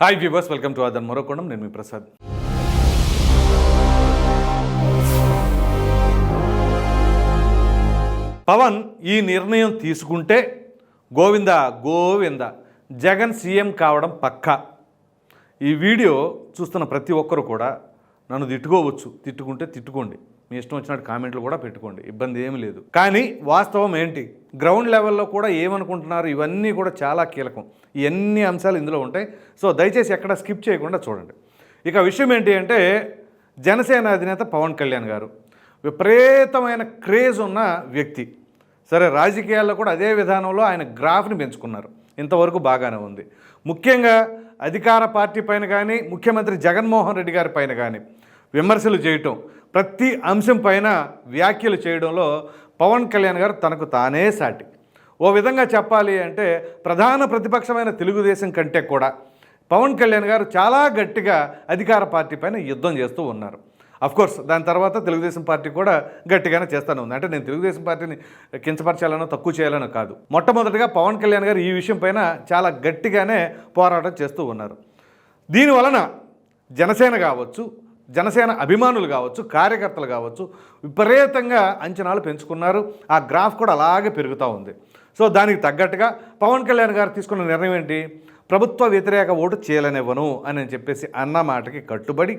Hi viewers welcome to అదన్ మరోకోణం నేను మీ ప్రసాద్ పవన్ ఈ నిర్ణయం తీసుకుంటే గోవింద గోవింద జగన్ సీఎం కావడం పక్కా. ఈ వీడియో చూస్తున్న ప్రతి ఒక్కరు కూడా నన్ను తిట్టుకోవచ్చు. తిట్టుకుంటే తిట్టుకోండి. మీ ఇష్టం వచ్చినట్టు కామెంట్లు కూడా పెట్టుకోండి ఇబ్బంది ఏమీ లేదు. కానీ వాస్తవం ఏంటి? గ్రౌండ్ లెవెల్లో కూడా ఏమనుకుంటున్నారు? ఇవన్నీ కూడా చాలా కీలకం. ఇవన్నీ అంశాలు ఇందులో ఉంటాయి? సో దయచేసి ఎక్కడ స్కిప్ చేయకుండా చూడండి. ఇక విషయం ఏంటి అంటే జనసేన అధినేత పవన్ కళ్యాణ్ గారు విపరీతమైన క్రేజ్ ఉన్న వ్యక్తి. సరే రాజకీయాల్లో కూడా అదే విధానంలో ఆయన గ్రాఫ్ని పెంచుకున్నారు. ఇంతవరకు బాగానే ఉంది. ముఖ్యంగా అధికార పార్టీ పైన కానీ ముఖ్యమంత్రి జగన్మోహన్ రెడ్డి గారి పైన కానీ విమర్శలు చేయటం ప్రతి అంశం పైన వ్యాఖ్యలు చేయడంలో పవన్ కళ్యాణ్ గారు తనకు తానే సాటి. ఓ విధంగా చెప్పాలి అంటే ప్రధాన ప్రతిపక్షమైన తెలుగుదేశం కంటే కూడా పవన్ కళ్యాణ్ గారు చాలా గట్టిగా అధికార పార్టీ పైన యుద్ధం చేస్తూ ఉన్నారు. కోర్స్ దాని తర్వాత తెలుగుదేశం పార్టీ కూడా గట్టిగానే చేస్తాను ఉంది. అంటే నేను తెలుగుదేశం పార్టీని కించపరచాలనో తక్కువ చేయాలనో కాదు. మొట్టమొదటిగా పవన్ కళ్యాణ్ గారు ఈ విషయం పైన చాలా గట్టిగానే పోరాటం చేస్తూ ఉన్నారు. దీనివలన జనసేన కావచ్చు జనసేన అభిమానులు కావచ్చు కార్యకర్తలు కావచ్చు విపరీతంగా అంచనాలు పెంచుకున్నారు. ఆ గ్రాఫ్ కూడా అలాగే పెరుగుతూ ఉంది. సో దానికి తగ్గట్టుగా పవన్ కళ్యాణ్ గారు తీసుకున్న నిర్ణయం ఏంటి? ప్రభుత్వ వ్యతిరేక ఓటు చేయలనివ్వను అని చెప్పేసి అన్న మాటకి కట్టుబడి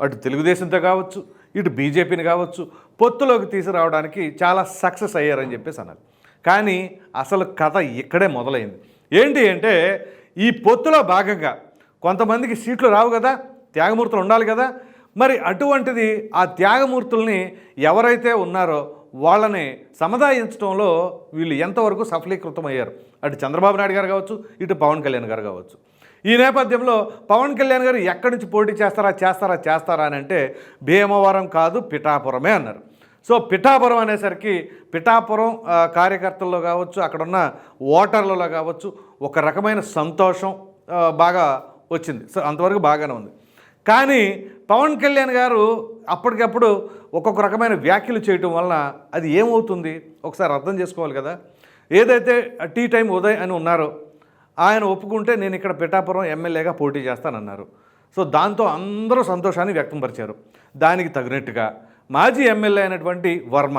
అటు తెలుగుదేశంతో కావచ్చు ఇటు బీజేపీని కావచ్చు పొత్తులోకి తీసుకురావడానికి చాలా సక్సెస్ అయ్యారని చెప్పేసి అన్నారు. కానీ అసలు కథ ఇక్కడే మొదలైంది. ఏంటి అంటే ఈ పొత్తులో భాగంగా కొంతమందికి సీట్లు రావు కదా త్యాగమూర్తులు ఉండాలి కదా మరి అటువంటిది ఆ త్యాగమూర్తుల్ని ఎవరైతే ఉన్నారో వాళ్ళని సముదాయించడంలో వీళ్ళు ఎంతవరకు సఫలీకృతమయ్యారు? అటు చంద్రబాబు నాయుడు గారు కావచ్చు ఇటు పవన్ కళ్యాణ్ గారు కావచ్చు. ఈ నేపథ్యంలో పవన్ కళ్యాణ్ గారు ఎక్కడి నుంచి పోటీ చేస్తారా చేస్తారా చేస్తారా అని అంటే భీమవరం కాదు పిఠాపురమే అన్నారు. సో పిఠాపురం అనేసరికి పిఠాపురం కార్యకర్తల్లో కావచ్చు అక్కడున్న ఓటర్లలో కావచ్చు ఒక రకమైన సంతోషం బాగా వచ్చింది. సో అంతవరకు బాగానే ఉంది. కానీ పవన్ కళ్యాణ్ గారు అప్పటికప్పుడు ఒక్కొక్క రకమైన వ్యాఖ్యలు చేయటం వలన అది ఏమవుతుంది? ఒకసారి అర్థం చేసుకోవాలి కదా. ఏదైతే టీ టైం ఉదయ్ అని ఉన్నారో ఆయన ఒప్పుకుంటే నేను ఇక్కడ పిఠాపురం ఎమ్మెల్యేగా పోటీ చేస్తానన్నారు. సో దాంతో అందరూ సంతోషాన్ని వ్యక్తంపరిచారు. దానికి తగినట్టుగా మాజీ ఎమ్మెల్యే అయినటువంటి వర్మ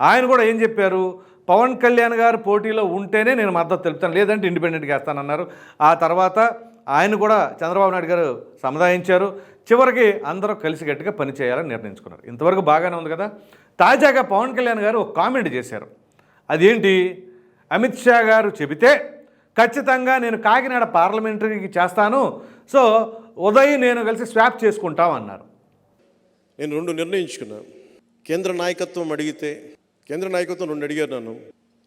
ఆయన కూడా ఏం చెప్పారు? పవన్ కళ్యాణ్ గారు పోటీలో ఉంటేనే నేను మద్దతు తెలుపుతాను లేదంటే ఇండిపెండెంట్గా వేస్తానన్నారు. ఆ తర్వాత ఆయన కూడా చంద్రబాబు నాయుడు గారు సముదాయించారు. చివరికి అందరూ కలిసికట్టుగా పనిచేయాలని నిర్ణయించుకున్నారు. ఇంతవరకు బాగానే ఉంది కదా? తాజాగా పవన్ కళ్యాణ్ గారు ఒక కామెంట్ చేశారు. అదేంటి? అమిత్ షా గారు చెబితే ఖచ్చితంగా నేను కాకినాడ పార్లమెంటరీకి చేస్తాను. సో ఉదయ్ నేను కలిసి స్వాప్ చేసుకుంటాం అన్నారు. నేను రెండు నిర్ణయించుకున్నా. కేంద్ర నాయకత్వం అడిగితే కేంద్ర నాయకత్వం రెండు అడిగారు నన్ను.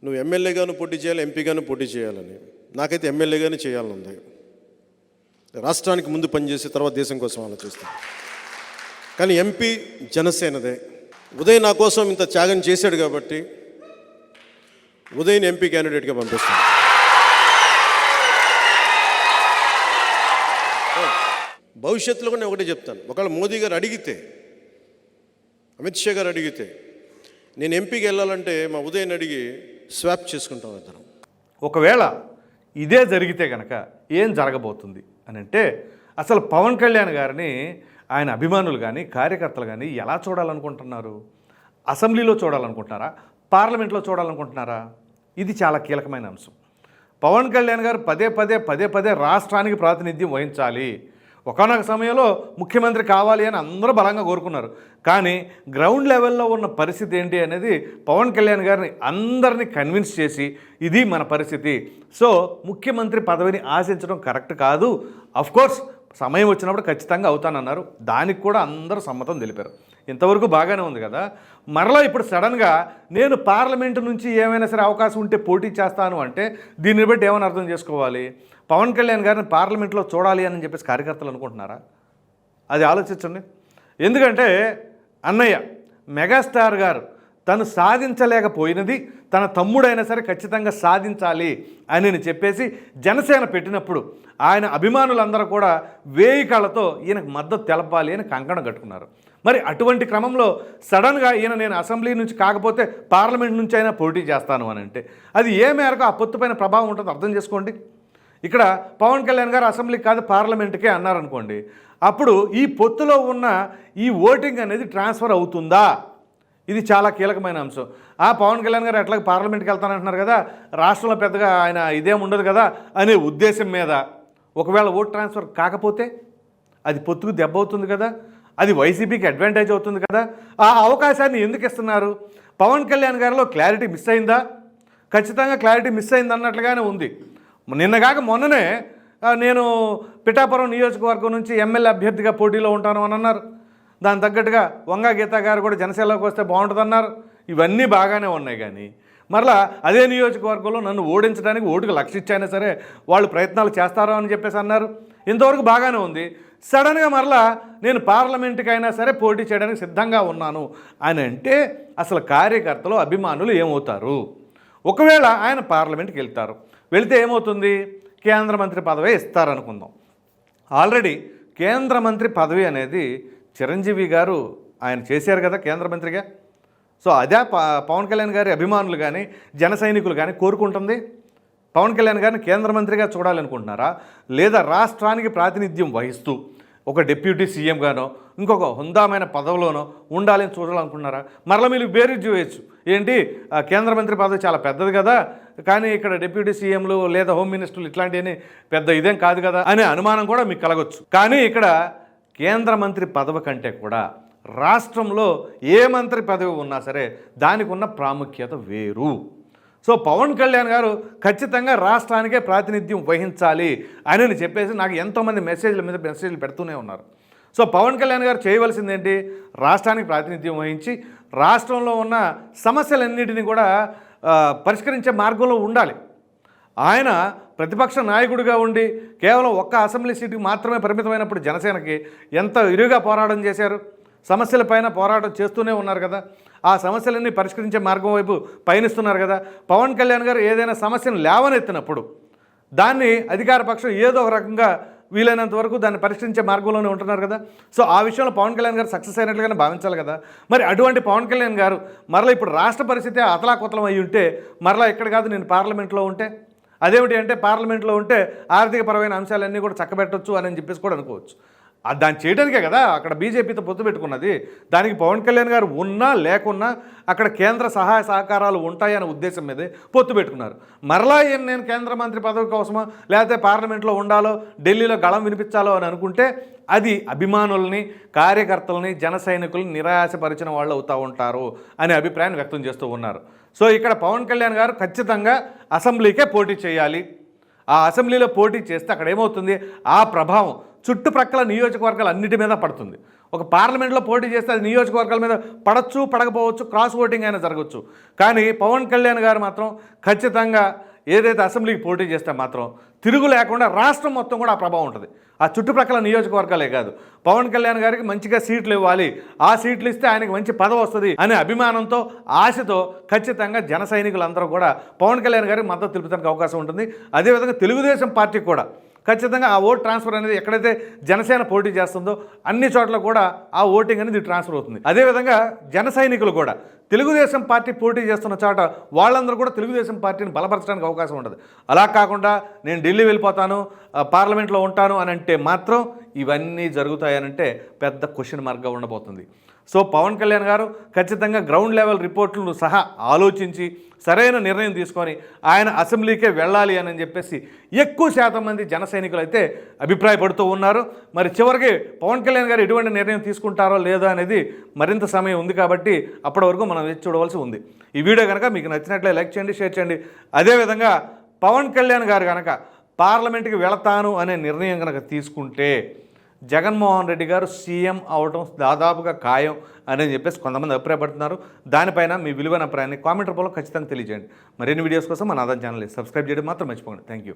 నువ్వు ఎమ్మెల్యేగాను పోటీ చేయాలి ఎంపీగాను పోటీ చేయాలని. నాకైతే ఎమ్మెల్యేగానే చేయాలనుంది. రాష్ట్రానికి ముందు పనిచేసి తర్వాత దేశం కోసం ఆలోచిస్తాను కానీ ఎంపీ జనసేనదే. ఉదయ్ నా కోసం ఇంత త్యాగం చేశాడు కాబట్టి ఉదయ్ని ఎంపీ క్యాండిడేట్గా పంపిస్తాను భవిష్యత్తులో కూడా నేను ఒకటే చెప్తాను. ఒకవేళ మోదీ గారు అడిగితే అమిత్ షా గారు అడిగితే నేను ఎంపీకి వెళ్ళాలంటే మా ఉదయం అడిగి స్వాప్ చేసుకుంటాం ఇద్దరం. ఒకవేళ ఇదే జరిగితే కనుక ఏం జరగబోతుంది? అని అంటే అసలు పవన్ కళ్యాణ్ గారిని ఆయన అభిమానులు కానీ కార్యకర్తలు కానీ ఎలా చూడాలనుకుంటున్నారు? అసెంబ్లీలో చూడాలనుకుంటున్నారా? పార్లమెంట్లో చూడాలనుకుంటున్నారా? ఇది చాలా కీలకమైన అంశం. పవన్ కళ్యాణ్ గారు పదే పదే పదే పదే రాష్ట్రానికి ప్రాతినిధ్యం వహించాలి. ఒకనొక సమయంలో ముఖ్యమంత్రి కావాలి అని అందరూ బలంగా కోరుకున్నారు. కానీ గ్రౌండ్ లెవెల్లో ఉన్న పరిస్థితి ఏంటి అనేది పవన్ కళ్యాణ్ గారిని అందరినీ కన్విన్స్ చేసి ఇది మన పరిస్థితి. సో ముఖ్యమంత్రి పదవిని ఆశించడం కరెక్ట్ కాదు. అఫ్కోర్స్ సమయం వచ్చినప్పుడు ఖచ్చితంగా అవుతానన్నారు. దానికి కూడా అందరూ సమ్మతం తెలిపారు. ఇంతవరకు బాగానే ఉంది కదా. మరలా ఇప్పుడు సడన్గా నేను పార్లమెంటు నుంచి ఏమైనా సరే అవకాశం ఉంటే పోటీ చేస్తాను అంటే దీన్ని బట్టి ఏమైనా అర్థం చేసుకోవాలి? పవన్ కళ్యాణ్ గారిని పార్లమెంట్లో చూడాలి అని చెప్పేసి కార్యకర్తలు అనుకుంటున్నారా? అది ఆలోచించండి. ఎందుకంటే అన్నయ్య మెగాస్టార్ గారు తను సాధించలేకపోయినది తన తమ్ముడైనా సరే ఖచ్చితంగా సాధించాలి అని చెప్పేసి జనసేన పెట్టినప్పుడు ఆయన అభిమానులందరూ కూడా వేయి కళ్ళతో ఈయనకు మద్దతు తెలపాలి అని కంకణం కట్టుకున్నారు. మరి అటువంటి క్రమంలో సడన్గా ఈయన నేను అసెంబ్లీ నుంచి కాకపోతే పార్లమెంట్ నుంచి అయినా పోటీ చేస్తాను అని అంటే అది ఏ మేరకు ఆ పొత్తు పైన ప్రభావం ఉంటుందో అర్థం చేసుకోండి. ఇక్కడ పవన్ కళ్యాణ్ గారు అసెంబ్లీ కాదు పార్లమెంట్కే అన్నారనుకోండి అప్పుడు ఈ పొత్తులో ఉన్న ఈ ఓటింగ్ అనేది ట్రాన్స్ఫర్ అవుతుందా? ఇది చాలా కీలకమైన అంశం. ఆ పవన్ కళ్యాణ్ గారు ఎట్లా పార్లమెంట్కి వెళ్తానంటున్నారు కదా రాష్ట్రంలో పెద్దగా ఆయన ఇదేం ఉండదు కదా అనే ఉద్దేశం మీద ఒకవేళ ఓట్ ట్రాన్స్ఫర్ కాకపోతే అది పొత్తుకు దెబ్బ అవుతుంది కదా. అది వైసీపీకి అడ్వాంటేజ్ అవుతుంది కదా? ఆ అవకాశాన్ని ఎందుకు ఇస్తున్నారు? పవన్ కళ్యాణ్ గారిలో క్లారిటీ మిస్ అయిందా? ఖచ్చితంగా క్లారిటీ మిస్ అయింది అన్నట్లుగానే ఉంది. నిన్నగాక మొన్ననే నేను పిఠాపురం నియోజకవర్గం నుంచి ఎమ్మెల్యే అభ్యర్థిగా పోటీలో ఉంటాను అని అన్నారు. దాని తగ్గట్టుగా వంగా గీతా గారు కూడా జనసేనలోకి వస్తే బాగుంటుందన్నారు. ఇవన్నీ బాగానే ఉన్నాయి కానీ మరలా అదే నియోజకవర్గంలో నన్ను ఓడించడానికి ఓటుకు లక్షించైనా సరే వాళ్ళు ప్రయత్నాలు చేస్తారో అని చెప్పేసి అన్నారు. ఇంతవరకు బాగానే ఉంది. సడన్గా మరలా నేను పార్లమెంట్కి అయినా సరే పోటీ చేయడానికి సిద్ధంగా ఉన్నాను అని అంటే అసలు కార్యకర్తలు అభిమానులు ఏమవుతారు? ఒకవేళ ఆయన పార్లమెంట్కి వెళ్తారు. వెళితే ఏమవుతుంది? కేంద్ర మంత్రి పదవి ఇస్తారనుకుందాం. ఆల్రెడీ కేంద్ర మంత్రి పదవి అనేది చిరంజీవి గారు ఆయన చేశారు కదా కేంద్ర మంత్రిగా. సో అదే ప- పవన్ కళ్యాణ్ గారి అభిమానులు కానీ జన సైనికులు కానీ కోరుకుంటుంది? పవన్ కళ్యాణ్ గారిని కేంద్ర మంత్రిగా చూడాలనుకుంటున్నారా? లేదా రాష్ట్రానికి ప్రాతినిధ్యం వహిస్తూ ఒక డిప్యూటీ సీఎంగానో ఇంకొక హుందామైన పదవిలోనో ఉండాలని చూడాలనుకుంటున్నారా? మరలా మీరు బేరీ చేయొచ్చు. ఏంటి? కేంద్ర మంత్రి పదవి చాలా పెద్దది కదా. కానీ ఇక్కడ డిప్యూటీ సీఎంలు లేదా హోమ్ మినిస్టర్లు ఇట్లాంటివన్నీ పెద్ద ఇదేం కాదు కదా అనే అనుమానం కూడా మీకు కలగొచ్చు. కానీ ఇక్కడ కేంద్ర మంత్రి పదవి కంటే కూడా రాష్ట్రంలో ఏ మంత్రి పదవి ఉన్నా సరే దానికి ఉన్న ప్రాముఖ్యత వేరు. సో పవన్ కళ్యాణ్ గారు ఖచ్చితంగా రాష్ట్రానికే ప్రాతినిధ్యం వహించాలి అని చెప్పేసి నాకు ఎంతోమంది మెసేజ్ల మీద మెసేజ్లు పెడుతూనే ఉన్నారు. సో పవన్ కళ్యాణ్ గారు చేయవలసింది ఏంటి రాష్ట్రానికి ప్రాతినిధ్యం వహించి రాష్ట్రంలో ఉన్న సమస్యలన్నిటినీ కూడా పరిష్కరించే మార్గంలో ఉండాలి. ఆయన ప్రతిపక్ష నాయకుడిగా ఉండి కేవలం ఒక్క అసెంబ్లీ సీటుకి మాత్రమే పరిమితమైనప్పుడు జనసేనకి ఎంత ఇరుగా పోరాటం చేశారు? సమస్యలపైన పోరాటం చేస్తూనే ఉన్నారు కదా. ఆ సమస్యలన్నీ పరిష్కరించే మార్గం వైపు పయనిస్తున్నారు కదా. పవన్ కళ్యాణ్ గారు ఏదైనా సమస్యను లేవనెత్తినప్పుడు దాన్ని అధికార పక్షం ఏదో ఒక రకంగా వీలైనంత వరకు దాన్ని పరిష్కరించే మార్గంలోనే ఉంటున్నారు కదా. సో ఆ విషయంలో పవన్ కళ్యాణ్ గారు సక్సెస్ అయినట్లుగానే భావించాలి కదా. మరి అటువంటి పవన్ కళ్యాణ్ గారు మరలా ఇప్పుడు రాష్ట్ర పరిస్థితి అతలాకుతలం అయి ఉంటే మరలా ఎక్కడ కాదు నేను పార్లమెంట్లో ఉంటే. అదేమిటి అంటే పార్లమెంట్లో ఉంటే ఆర్థికపరమైన అంశాలన్నీ కూడా చక్కబెట్టొచ్చు అని చెప్పేసి కూడా అనుకోవచ్చు. దాన్ని చేయడానికే కదా అక్కడ బీజేపీతో పొత్తు పెట్టుకున్నది. దానికి పవన్ కళ్యాణ్ గారు ఉన్నా లేకున్నా అక్కడ కేంద్ర సహాయ సహకారాలు ఉంటాయనే ఉద్దేశం మీదే పొత్తు పెట్టుకున్నారు. మరలా ఏం నేను కేంద్ర మంత్రి పదవి కోసమో లేకపోతే పార్లమెంట్లో ఉండాలో ఢిల్లీలో గళం వినిపించాలో అని అనుకుంటే అది అభిమానుల్ని కార్యకర్తలని జన సైనికుల్ని నిరాశపరిచిన వాళ్ళు అవుతూ ఉంటారు అనే అభిప్రాయాన్ని వ్యక్తం చేస్తూ ఉన్నారు. సో ఇక్కడ పవన్ కళ్యాణ్ గారు ఖచ్చితంగా అసెంబ్లీకే పోటీ చేయాలి. ఆ అసెంబ్లీలో పోటీ చేస్తే అక్కడ ఏమవుతుంది? ఆ ప్రభావం చుట్టుప్రక్కల నియోజకవర్గాలు అన్నిటి మీద పడుతుంది. ఒక పార్లమెంట్లో పోటీ చేస్తే అది నియోజకవర్గాల మీద పడచ్చు పడకపోవచ్చు క్రాస్ ఓటింగ్ అయినా జరగచ్చు. కానీ పవన్ కళ్యాణ్ గారు మాత్రం ఖచ్చితంగా ఏదైతే అసెంబ్లీకి పోటీ చేస్తే మాత్రం తిరుగు లేకుండా రాష్ట్రం మొత్తం కూడా ఆ ప్రభావం ఉంటుంది. ఆ చుట్టుప్రక్కల నియోజకవర్గాలే కాదు. పవన్ కళ్యాణ్ గారికి మంచిగా సీట్లు ఇవ్వాలి. ఆ సీట్లు ఇస్తే ఆయనకి మంచి పదవి వస్తుంది అనే అభిమానంతో ఆశతో ఖచ్చితంగా జన సైనికులందరూ కూడా పవన్ కళ్యాణ్ గారికి మద్దతు తెలుపడానికి అవకాశం ఉంటుంది. అదేవిధంగా తెలుగుదేశం పార్టీకి కూడా ఖచ్చితంగా ఆ ఓట్ ట్రాన్స్ఫర్ అనేది ఎక్కడైతే జనసేన పోటీ చేస్తుందో అన్ని చోట్ల కూడా ఆ ఓటింగ్ అనేది ట్రాన్స్ఫర్ అవుతుంది. అదేవిధంగా జన సైనికులు కూడా తెలుగుదేశం పార్టీ పోటీ చేస్తున్న చోట వాళ్ళందరూ కూడా తెలుగుదేశం పార్టీని బలపరచడానికి అవకాశం ఉంటుంది. అలా కాకుండా నేను ఢిల్లీ వెళ్ళిపోతాను పార్లమెంట్లో ఉంటాను అని అంటే మాత్రం ఇవన్నీ జరుగుతాయనంటే పెద్ద క్వశ్చన్ మార్క్గా ఉండబోతుంది. సో పవన్ కళ్యాణ్ గారు ఖచ్చితంగా గ్రౌండ్ లెవెల్ రిపోర్ట్లను సహా ఆలోచించి సరైన నిర్ణయం తీసుకొని ఆయన అసెంబ్లీకే వెళ్ళాలి అని చెప్పేసి ఎక్కువ శాతం మంది జన సైనికులు అయితే అభిప్రాయపడుతూ ఉన్నారు. మరి చివరికి పవన్ కళ్యాణ్ గారు ఎటువంటి నిర్ణయం తీసుకుంటారో లేదో అనేది మరింత సమయం ఉంది కాబట్టి అప్పటి వరకు మనం వేచి చూడవలసి ఉంది. ఈ వీడియో కనుక మీకు నచ్చినట్లే లైక్ చేయండి షేర్ చేయండి. అదేవిధంగా పవన్ కళ్యాణ్ గారు కనుక పార్లమెంట్కి వెళతాను అనే నిర్ణయం కనుక తీసుకుంటే జగన్మోహన్ రెడ్డి గారు సీఎం అవడం దాదాపుగా ఖాయం అని చెప్పేసి కొంతమంది అభిప్రాయపడుతున్నారు. దానిపైన మీ విలువైన అభిప్రాయాన్ని కామెంట్ రూపంలో ఖచ్చితంగా తెలియజేయండి. మరిన్ని వీడియోస్ కోసం మన ఆదాయం ఛానల్ని సబ్స్క్రైబ్ చేయడం మాత్రం మర్చిపోకండి. Thank you